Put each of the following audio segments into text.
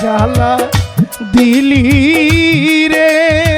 জ্বালা দিলি রে।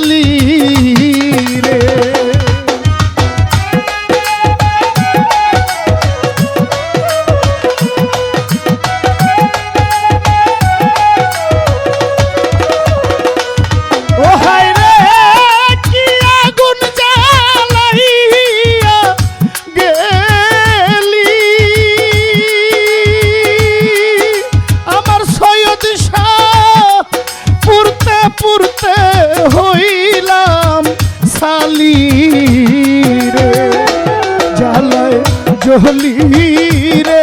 খালি সালি রে জালায় জহলি রে।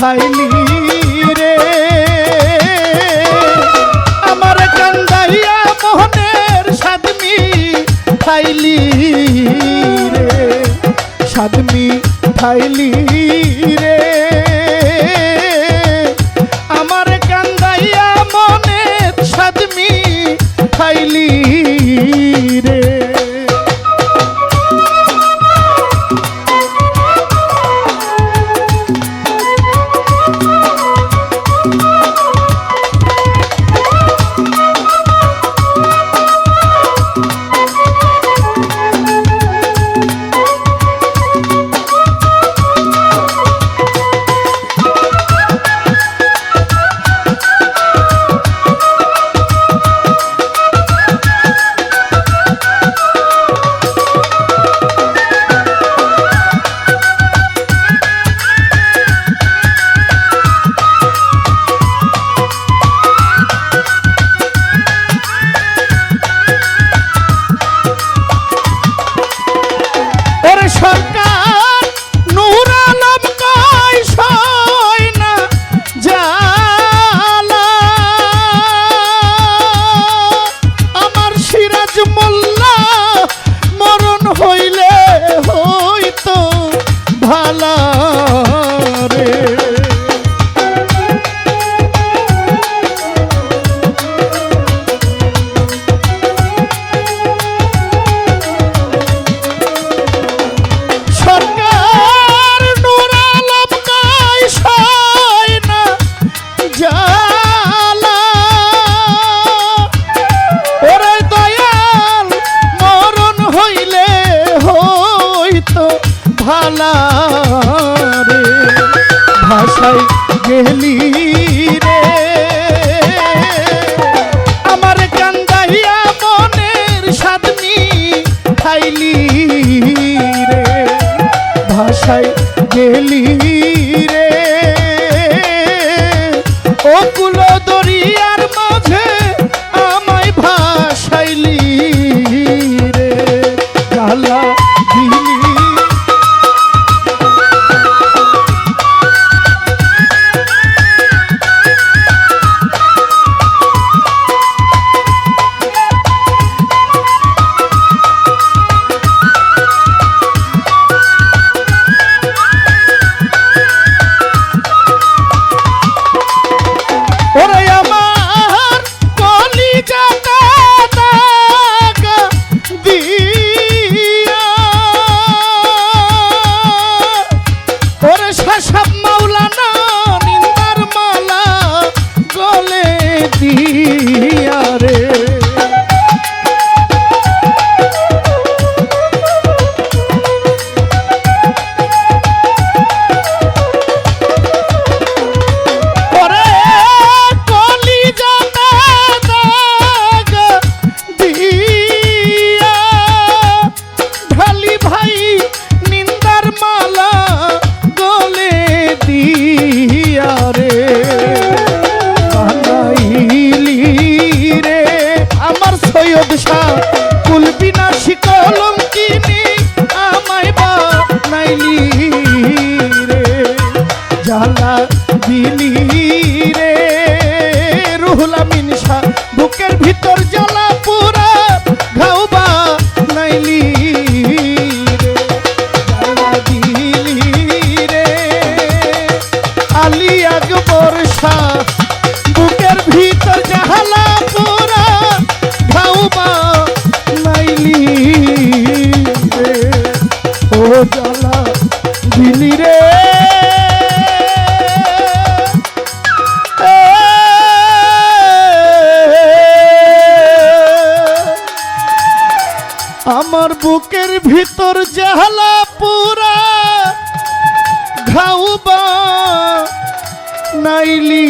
পাঠাইলি রে। আমার কান্দাইয়া মোহনের সাদমি পাইলি রে। সাদমি 给了你 নীল আমার বুকের ভিতর জাহালা পুরা ঘাউবা নাইলি।